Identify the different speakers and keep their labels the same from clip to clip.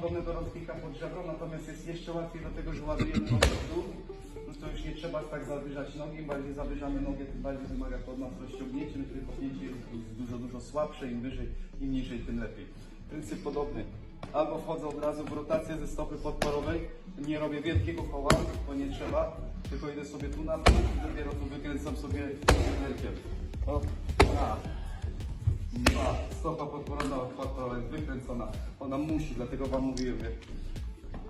Speaker 1: podobne do rozbika pod żebro, natomiast jest jeszcze łatwiej do tego, że ładujemy nogę w dół. No to już nie trzeba tak zawyżać nogi, im bardziej zawyżamy nogę, tym bardziej wymaga to od nas rozciągnięcie, no które jest dużo, dużo słabsze, im wyżej, im niżej, tym lepiej. Pryncyp podobny. Albo wchodzę od razu w rotację ze stopy podporowej, nie robię wielkiego koła, bo nie trzeba, tylko idę sobie tu na i dopiero tu wykręcam sobie nerkiem. O, a. Dwa. Stopa podporna podporowa jest wykręcona. Ona musi, dlatego wam mówiłem, jak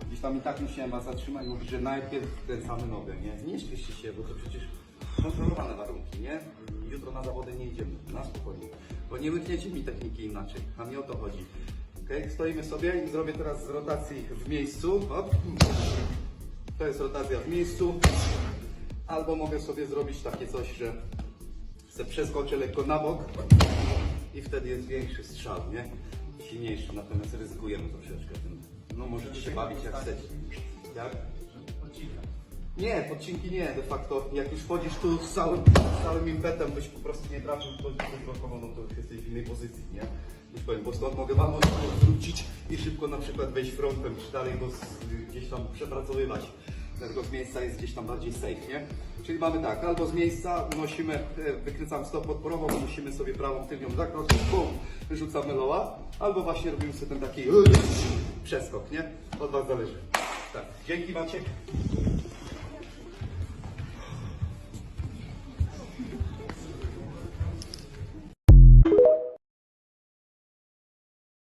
Speaker 1: gdzieś tam i tak musiałem was zatrzymać, mówić, że najpierw wkręcamy nogę, nie? Śpieszcie się, bo to przecież kontrolowane warunki, nie? Jutro na zawody nie idziemy, na spokojnie. Bo nie łykniecie mi techniki inaczej, a mi o to chodzi. Okay? Stoimy sobie i zrobię teraz z rotacji w miejscu. Hop. To jest rotacja w miejscu. Albo mogę sobie zrobić takie coś, że se przeskoczę lekko na bok i wtedy jest większy strzał, nie? Silniejszy, natomiast ryzykujemy troszeczkę tym. No możecie się bawić jak chcecie. Jak? Nie, podcinki nie, de facto jak już wchodzisz tu z całym, z całym impetem, byś po prostu nie trafił pozycję blokową, no to już jesteś w innej pozycji, nie? Już powiem, bo stąd mogę wam wrócić i szybko na przykład wejść frontem, czy dalej go z, gdzieś tam przepracowywać. Dlatego z miejsca jest gdzieś tam bardziej safe, nie? Czyli mamy tak, albo z miejsca unosimy, e, wykręcamy stop podporową, musimy sobie prawą tylnią zakroczyć, bum, wyrzucamy loła, albo właśnie robimy sobie ten taki przeskok, nie? Od was zależy. Tak, dzięki Maciek.